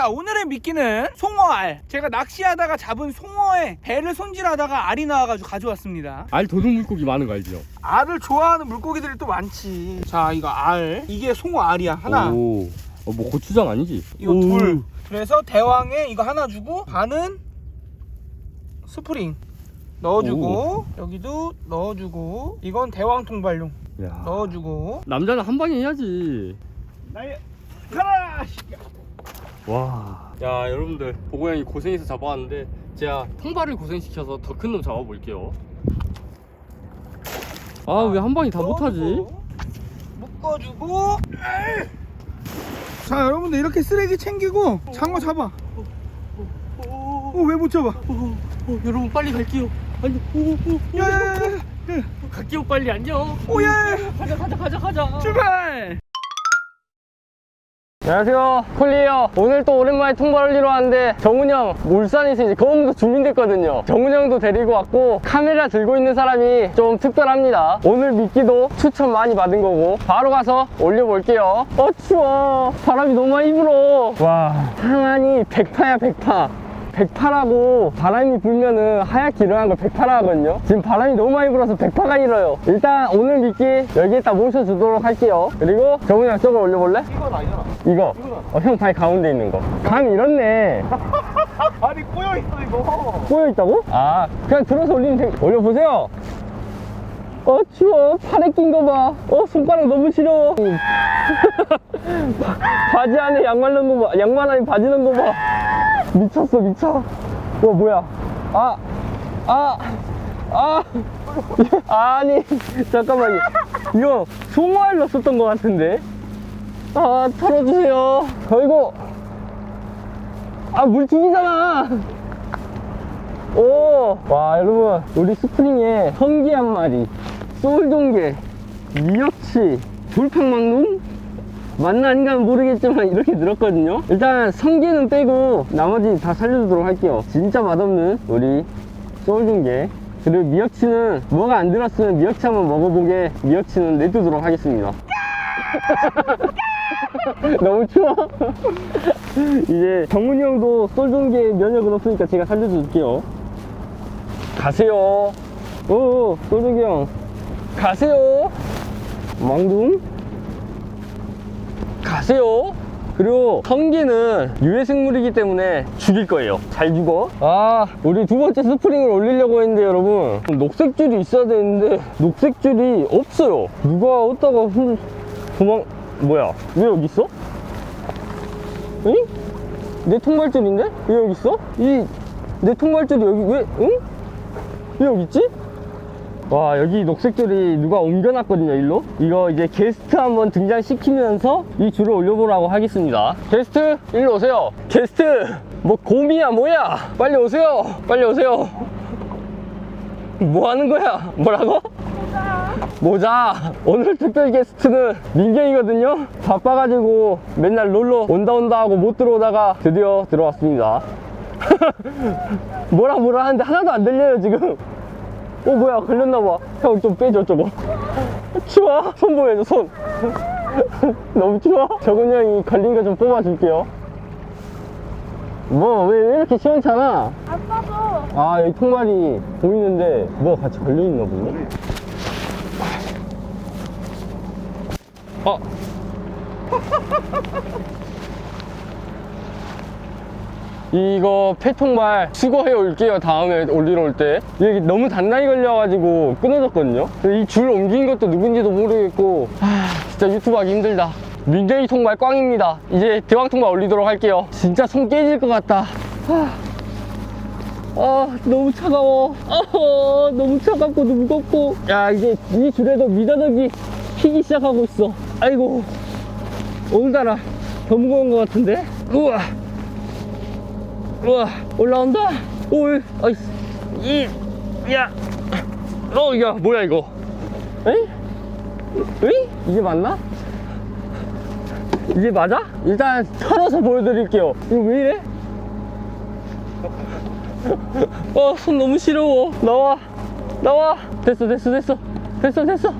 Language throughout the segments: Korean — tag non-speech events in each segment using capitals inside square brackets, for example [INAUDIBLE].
자 오늘의 미끼는 송어알 제가 낚시하다가 잡은 송어에 배를 손질하다가 알이 나와가지고 가져왔습니다 알 도둑 물고기 많은 거 알죠? 알을 좋아하는 물고기들이 또 많지 자 이거 알 이게 송어알이야 하나 오. 어, 뭐 고추장 아니지? 이거 오. 둘 그래서 대왕에 이거 하나 주고 반은 스프링 넣어주고 여기도 넣어주고 이건 대왕 통발용 야. 넣어주고 남자는 한 방에 해야지. 나의 가라 와. 야, 여러분들. 보고 형이 고생해서 잡아왔는데 제가 통발을 고생시켜서 더 큰 놈 잡아볼게요. 아, 왜 한 방에 다 못하지? 묶어주고 자 여러분들 이렇게 쓰레기 챙기고 장어 잡아 어 왜 못 잡아 어, 여러분 빨리 갈게요. 아니, 오, 오, 오. 야야야야 갈게요 빨리 안녕. 오야 가자 가자 가자 가자. 출발 안녕하세요. 콜리에요. 오늘 또 오랜만에 통발 올리러 왔는데 정훈 형 울산에서 이제 거음도 주민됐거든요. 정훈 형도 데리고 왔고 카메라 들고 있는 사람이 좀 특별합니다. 오늘 미끼도 추천 많이 받은 거고 바로 가서 올려볼게요. 어 추워. 바람이 너무 많이 불어. 와. 항안이 100파야 100파 100파라고 바람이 불면은 하얗게 일어난 걸 100파라 하거든요. 지금 바람이 너무 많이 불어서 100파가 일어요. 일단 오늘 미끼 여기에다 모셔주도록 할게요. 그리고 정훈이 형 저거 올려볼래? 이건 아니잖아. 이거. 어, 형 발 가운데 있는 거. 감이 이렇네. [LAUGHS] 아니 꼬여있어 이거. 꼬여 있다고? 아 그냥 들어서 올리면 돼. 올려보세요. 어 추워. 팔에 낀 거 봐 어 손가락 너무 시려워. [LAUGHS] 바- 바지 안에 양말 넣은 거봐. 양말 안에 바지 넣은 거봐 미쳤어 미쳐 와 뭐야 아 아, 아, [LAUGHS] 아니, 잠깐만요. 이거 송어알 넣었었던 것 같은데? 아, 털어주세요. 걸고. 아, 물 튀기잖아. 오, 와, 여러분. 우리 스프링에 성게 한 마리, 쏠종게, 미역치, 돌팡망둥? 맞나 아닌가 모르겠지만 이렇게 늘었거든요. 일단 성게는 빼고 나머지 다 살려주도록 할게요. 진짜 맛없는 우리 쏠종게. 그리고 미역치는 뭐가 안 들었으면 미역치 한번 먹어보게 미역치는 내두도록 하겠습니다. [LAUGHS] 너무 추워. [LAUGHS] 이제 정훈이 형도 쏠종게 면역은 없으니까 제가 살려줄게요. 가세요. 오, 쏠종게 형. 가세요. 망둥. 가세요. 그리고 성게는 유해 생물이기 때문에 죽일 거예요. 잘 죽어. 아, 우리 두 번째 스프링을 올리려고 했는데 여러분 녹색 줄이 있어야 되는데 녹색 줄이 없어요. 누가 어디다가 훌 도망 뭐야? 왜 여기 있어? 응? 내 통발줄인데? 왜 여기 있어? 이 내 통발줄이 여기 왜? 응? 왜 여기 있지? 와 여기 녹색줄이 누가 옮겨놨거든요 일로? 이거 이제 게스트 한번 등장시키면서 이 줄을 올려보라고 하겠습니다. 게스트 일로 오세요. 게스트 뭐 곰이야 뭐야? 빨리 오세요. 빨리 오세요. 뭐 하는 거야? 뭐라고? 모자. 오늘 특별 게스트는 민경이거든요. 바빠가지고 맨날 놀러 온다 온다 하고 못 들어오다가 드디어 들어왔습니다. [LAUGHS] 뭐라 뭐라 하는데 하나도 안 들려요 지금 어 뭐야 걸렸나봐. 형 좀 빼줘 저거. 추워 손 보여줘 손. 너무 추워 적은 형이 걸린 거 좀 뽑아줄게요. 뭐 왜 이렇게 시원찮아? 아빠도 아 여기 통발이 보이는데 뭐가 같이 걸려있나 보네. 어 [LAUGHS] 이거 폐통발 수거해 올게요. 다음에 올리러 올 때. 이게 너무 단단히 걸려가지고 끊어졌거든요. 이 줄 옮긴 것도 누군지도 모르겠고 아 진짜 유튜브 하기 힘들다. 민경이 통발 꽝입니다. 이제 대왕 통발 올리도록 할게요. 진짜 손 깨질 것 같다. 아, 아 너무 차가워. 아 너무 차갑고 너무 무겁고. 야 이제 이 줄에도 미더덕이 피기 시작하고 있어. 아이고 오늘따라 더 무거운 것 같은데? 우와 우와 올라온다. 올 아이스 이야. 어야 뭐야 이거? 에이 에이 이게 맞나? 이게 맞아? 일단 털어서 보여드릴게요. 이거 왜 이래? 어손 너무 시려워. 나와. 나와. 됐어 됐어 됐어. 됐어 됐어.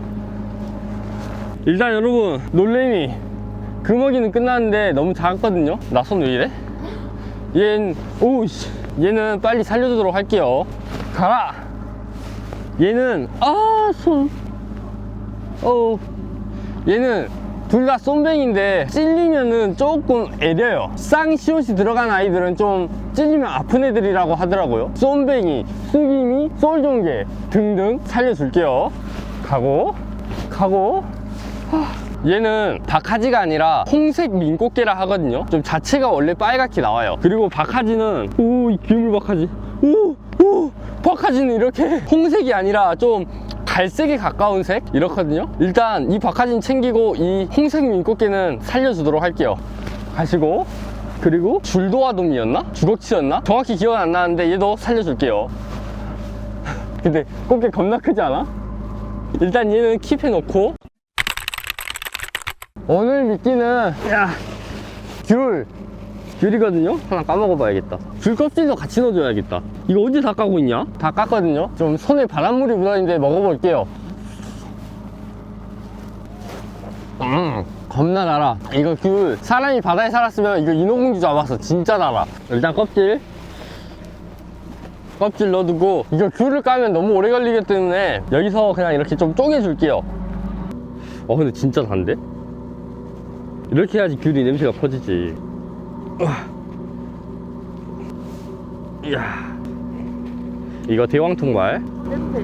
일단 여러분 놀래미. 금어기는 끝났는데 너무 작았거든요? 나 손 왜 이래 얘는 오씨. 얘는 빨리 살려주도록 할게요. 가라! 얘는 아손. 어. 얘는 둘 다 쏨뱅인데 찔리면은 조금 애려요. 쌍시옷이 들어간 아이들은 좀 찔리면 아픈 애들이라고 하더라고요. 쏨뱅이, 쑥이미, 쏠종개 등등 살려줄게요. 가고 가고 얘는 박하지가 아니라 홍색 민꽃게라 하거든요. 좀 자체가 원래 빨갛게 나와요. 그리고 박하지는 오이 귀물 박하지. 오 오 박하지는 이렇게 홍색이 아니라 좀 갈색에 가까운 색? 이렇거든요. 일단 이 박하지는 챙기고 이 홍색 민꽃게는 살려주도록 할게요. 가시고 그리고 줄도화돔이었나? 주걱치였나? 정확히 기억은 안 나는데 얘도 살려줄게요. [LAUGHS] 근데 꽃게 겁나 크지 않아? 일단 얘는 킵해 놓고 오늘 미끼는 야, 귤. 귤이거든요? 하나 까먹어 봐야겠다. 귤 껍질도 같이 넣어줘야겠다. 이거 언제 다 까고 있냐? 다 깠거든요. 좀 손에 바닷물이 묻어있는데 먹어볼게요. 음 겁나 달아. 이거 귤. 사람이 바다에 살았으면 이거 인어공주 잡았어 진짜 달아. 일단 껍질. 껍질 넣어두고 이거 귤을 까면 너무 오래 걸리기 때문에 여기서 그냥 이렇게 좀 쪼개줄게요. 어 근데 진짜 단데? 이렇게 해야지 귤이 냄새가 퍼지지. 이야. 이거 대왕통발. 냄새.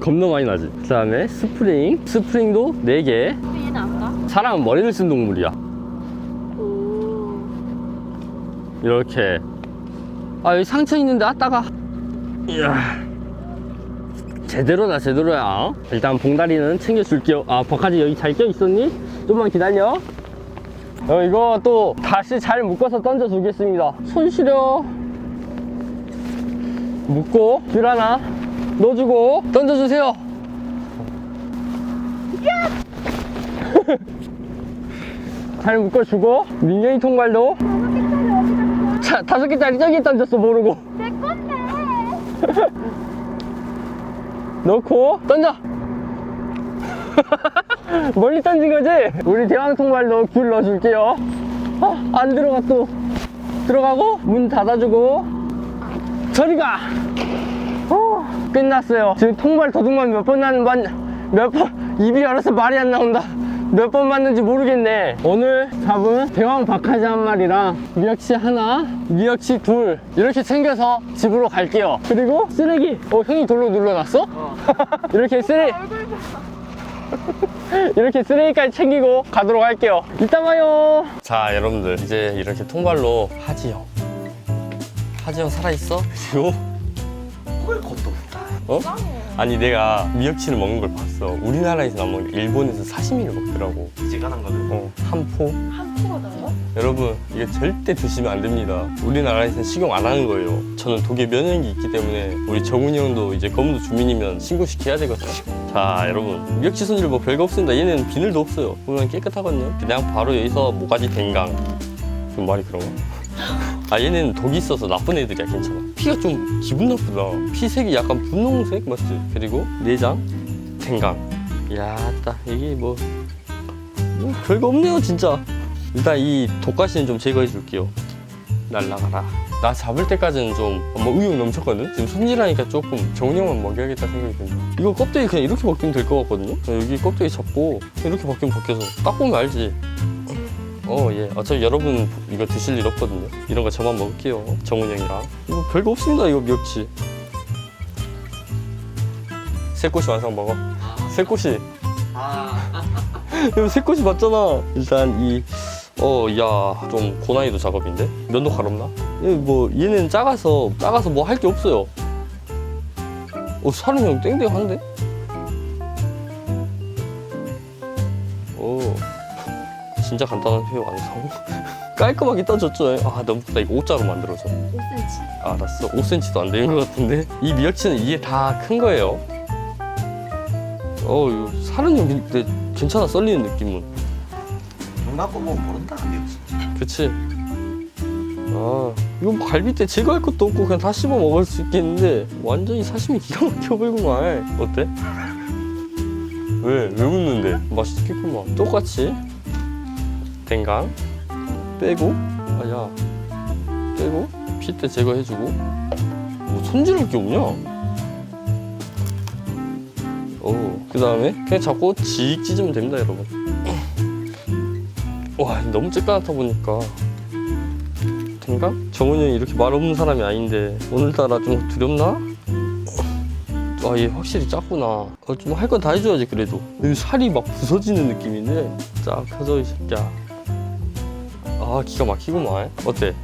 겁나 많이 나지? 그 다음에 스프링. 스프링도 4개. 근데 얘는 안 가? 사람은 머리를 쓴 동물이야. 오. 이렇게. 아 여기 상처 있는데 아 따가. 이야. 제대로다 제대로야. 일단 봉다리는 챙겨줄게요. 아 버카지 여기 잘 껴있었니? 좀만 기다려 어, 이거 또 다시 잘 묶어서 던져 주겠습니다. 손 시려. 묶고 줄 하나 넣어주고 던져주세요. [LAUGHS] 잘 묶어주고 민경이 통발도. 자, 다섯 개짜리 저기 던졌어 모르고. 내 [LAUGHS] 건데. 넣고 던져 [LAUGHS] 멀리 던진 거지? 우리 대왕통발도 귤 넣어줄게요. 아, 안 들어가 또. 들어가고 문 닫아주고. 저리 가. 어, 끝났어요. 지금 통발 도둑만 몇 번 나는 몇번 입이 열어서 말이 안 나온다. 몇 번 맞는지 모르겠네. 오늘 잡은 대왕 박하지 한 마리랑 미역치 하나 미역치 둘 이렇게 챙겨서 집으로 갈게요. 그리고 쓰레기. 어 형이 돌로 눌러놨어? [LAUGHS] 이렇게 쓰레기 [LAUGHS] 이렇게 쓰레기까지 챙기고 가도록 할게요. 이따 봐요. 자 여러분들 이제 이렇게 통발로 하지형. 하지형 살아있어? 그리고 그걸 것도 없다. 어? 아니 내가 미역치를 먹는 걸 봤어. 우리나라에서 안 먹는 게 일본에서 사시미를 먹더라고. 지간한 거는 어, 한 포. 한 포가 나요? 여러분 이게 절대 드시면 안 됩니다. 우리나라에서는 식용 안 하는 거예요. 저는 독일 면역이 있기 때문에 우리 정훈이 형도 이제 검도 주민이면 신고시켜야 되거든요. 자 여러분. 미역치 손질 뭐 별거 없습니다. 얘는 비늘도 없어요. 보면 깨끗하거든요. 그냥 바로 여기서 모가지 댕강. 좀 말이 그런가? 아 얘는 독이 있어서 나쁜 애들이야 괜찮아. 피가 좀 기분 나쁘다. 피색이 약간 분홍색 맞지? 그리고 내장 댕강. 야따 이게 뭐, 뭐 별거 없네요 진짜. 일단 이 독가시는 좀 제거해 줄게요. 날라가라. 나 잡을 때까지는 좀뭐 의욕 넘쳤거든? 지금 손질하니까 조금 정령만 먹여야겠다 생각이 든다. 이거 껍데기 그냥 이렇게 벗기면 될 것 같거든요? 여기 껍데기 잡고 이렇게 벗기면 벗겨서 딱 보면 알지 어, 예. 어차피 여러분 이거 드실 일 없거든요. 이런 거 저만 먹을게요. 정훈 형이랑. 이거 별거 없습니다, 이거 미역치. 새꼬시 완성 먹어. 새꼬시. 이거 새꼬시 맞잖아. 일단 이, 어, 야, 좀 고난이도 작업인데? 면도 가렵나? 예, 뭐, 얘는 작아서, 작아서 뭐 할 게 없어요. 어, 사람 형 땡땡한데? 진짜 간단한 회 완성. [LAUGHS] 깔끔하게 따졌죠. 아 너무 크다. 이거 옷자로 만들어져. 5cm. 알았어. 5cm도 안 되는 것 같은데. 이 미역치는 이게 다 큰 거예요. 어, 이거 사는 형 근데 괜찮아 썰리는 느낌은. 눈 갖고 보면 모른다 진짜 그치? 아, 이거 뭐 갈비뼈 제거할 것도 없고 그냥 다 씹어 먹을 수 있겠는데 완전히 사심이 기가 막혀 보이구만. 어때? 왜? 왜 웃는데? 맛있겠구만. 똑같이 댕강 빼고 아야. 빼고 핏대 제거해주고. 뭐 손질할 게 없냐? 오그 다음에 그냥 잡고 직 찢으면 됩니다 여러분. 와 너무 쬐까맣다 보니까. 된가? 정훈이 형이 이렇게 말 없는 사람이 아닌데 오늘따라 좀 두렵나? 아 얘 확실히 작구나. 어, 좀 할 건 다 해줘야지 그래도. 살이 막 부서지는 느낌인데 쫙 펴져 이 새끼야 아 기가 막히구만 어때?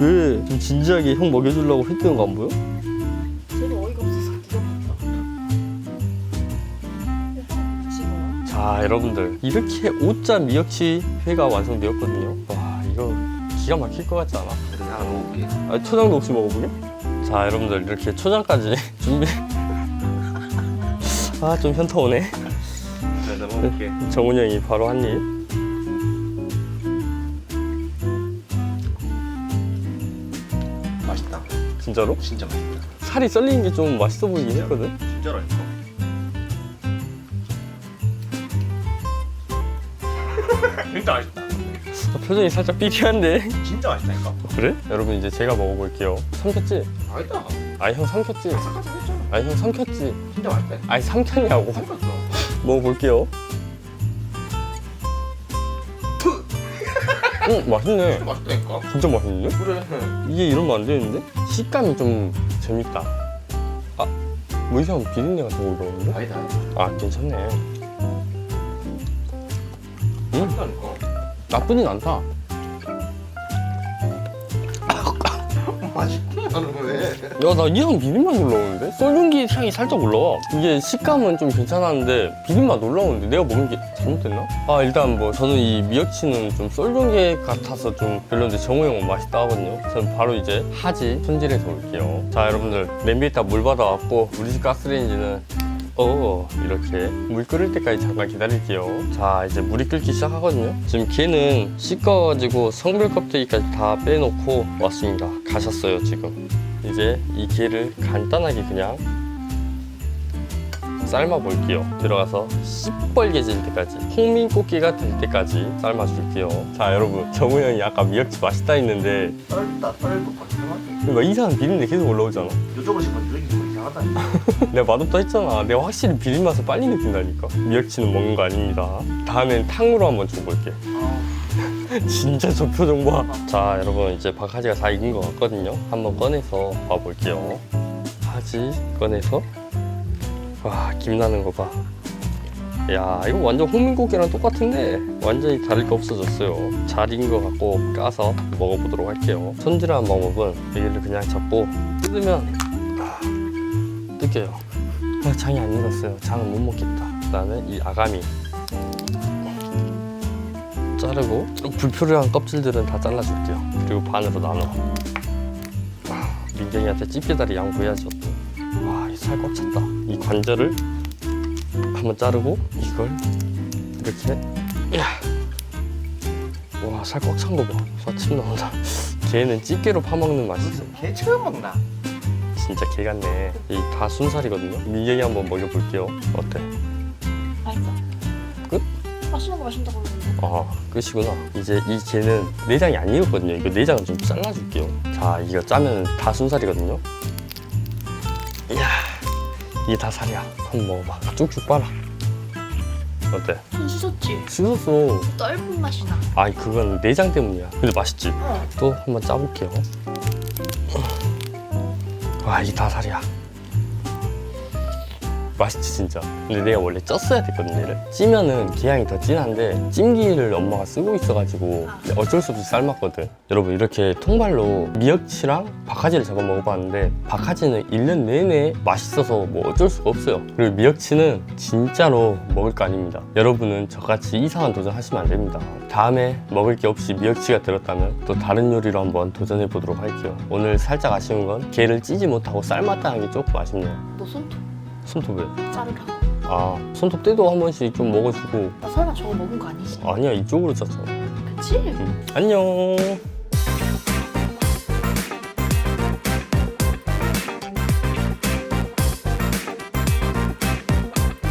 왜 좀 진지하게 형 먹여주려고 했던 거 안 보여? 쟤도 어이가 없어서 기가 막혀. 자 여러분들 이렇게 5자 미역치 회가 완성되었거든요 와 이거 기가 막힐 것 같지 않아? 내가 먹을게. 아, 초장도 혹시 먹어보게? 자 여러분들 이렇게 초장까지 [LAUGHS] 준비 아 좀 현타 오네 내가 먹을게. 정훈이 형이 바로 한입 진짜로? 진짜 맛있다. 살이 썰리는 게좀 맛있어 보이긴 했거든 진짜라니까. [LAUGHS] 진짜 맛있다. 아, 표정이 살짝 삐리한데 진짜 맛있다니까. 그래? 여러분 이제 제가 먹어볼게요 삼켰지? 맛있다. 아니 형 삼켰지? 삭삭삭 했잖아. 아니 형 삼켰지? 진짜 맛있다. 아니 삼켰냐고 삭삭삭. 먹어볼게요 응 맛있네 맛있다니까. 진짜 맛있는데? 그래. 이게 이러면 안 되는데? 식감이 좀 재밌다 아 뭐이상 비린내 같은 거 올라오는데? 아니다. 아 괜찮네 응? 맛있다니까. 나쁘진 않다 야나 이상 비린맛 올라오는데? 썰용기 향이 살짝 올라와. 이게 식감은 좀 괜찮았는데 비린맛 올라오는데 내가 먹은 게 잘못됐나? 아 일단 뭐 저는 이 미역치는 좀 썰용기 같아서 좀 별론데 정우 형은 맛있다 하거든요. 저는 바로 이제 하지 손질해서 올게요. 자 여러분들 냄비에다 물 받아왔고 우리 집 가스레인지는 어 이렇게 물 끓을 때까지 잠깐 기다릴게요. 자 이제 물이 끓기 시작하거든요. 지금 걔는 씻어가지고 성별 껍데기까지 다 빼놓고 왔습니다. 가셨어요 지금 이제 이 게를 간단하게 그냥 삶아 볼게요 들어가서 시뻘개질 때까지 홍민꽃게가 될 때까지 삶아 줄게요 자 여러분 정우 형이 아까 미역치 맛있다 했는데 썰다 박수하게. 막 이상한 비린내 계속 올라오잖아 요쪽으로 싶어 여기 뭐 이상하다. [LAUGHS] 내가 맛없다 했잖아. 내가 확실히 비린 맛을 빨리 느낀다니까. 미역치는 먹는 거 아닙니다. 다음엔 탕으로 한번 줘볼게. [LAUGHS] 진짜 저 표정 봐. 자, 여러분 이제 박하지가 다 익은 것 같거든요. 한번 꺼내서 봐볼게요. 하지 꺼내서 와, 김 나는 거 봐. 야, 이거 완전 홍민고기랑 똑같은데 완전히 다를 게 없어졌어요. 잘 익은 거 갖고 까서 먹어보도록 할게요. 손질하는 방법은 여기를 그냥 잡고 뜯으면 아, 뜯겨요. 아, 장이 안 익었어요. 장은 못 먹겠다. 그다음에 이 아가미 자르고 불필요한 껍질들은 다 잘라줄게요. 그리고 반으로 나눠. 아, 민경이한테 찌개다리 양보해야죠. 또. 와, 이 살 꽉 찼다. 이 관절을 한번 자르고 이걸 이렇게. 야. 와, 살 꽉 찬 거 봐. 사침 나온다. [LAUGHS] 걔는 찌개로 파먹는 맛이지. 개 처음 먹나? 진짜 개 같네. 이 다 순살이거든요. 민경이 한번 먹여볼게요. 어때? 맛있어. 끝? 맛있는 거 맛있다고. 아 끝이구나. 이제 이 게는 내장이 안 익었거든요. 이거 내장은 좀 잘라줄게요. 자 이거 짜면 다 순살이거든요. 이야 이게 다 살이야. 한번 먹어봐. 쭉쭉 빨아. 어때? 손 씻었지? 씻었어. 떫은 맛이 나. 아니 그건 내장 때문이야. 근데 맛있지? 어. 또 한번 짜볼게요. 와 이게 다 살이야. 맛있지 진짜. 근데 내가 원래 쪘어야 됐거든 얘를. 찌면은 게향이 더 진한데 찜기를 엄마가 쓰고 있어가지고 어쩔 수 없이 삶았거든. 여러분 이렇게 통발로 미역치랑 박하지를 잡아 먹어봤는데 박하지는 1년 내내 맛있어서 뭐 어쩔 수가 없어요. 그리고 미역치는 진짜로 먹을 거 아닙니다. 여러분은 저같이 이상한 도전 하시면 안 됩니다. 다음에 먹을 게 없이 미역치가 들었다면 또 다른 요리로 한번 도전해 보도록 할게요. 오늘 살짝 아쉬운 건 게를 찌지 못하고 삶았다는 게 조금 아쉽네요. 너 손톱 손톱에. 자르라고. 아 손톱 때도 한 번씩 좀 먹어주고 나 설마 저거 먹은 거 아니지? 아니야 이쪽으로 짰잖아. 그치? 음. 안녕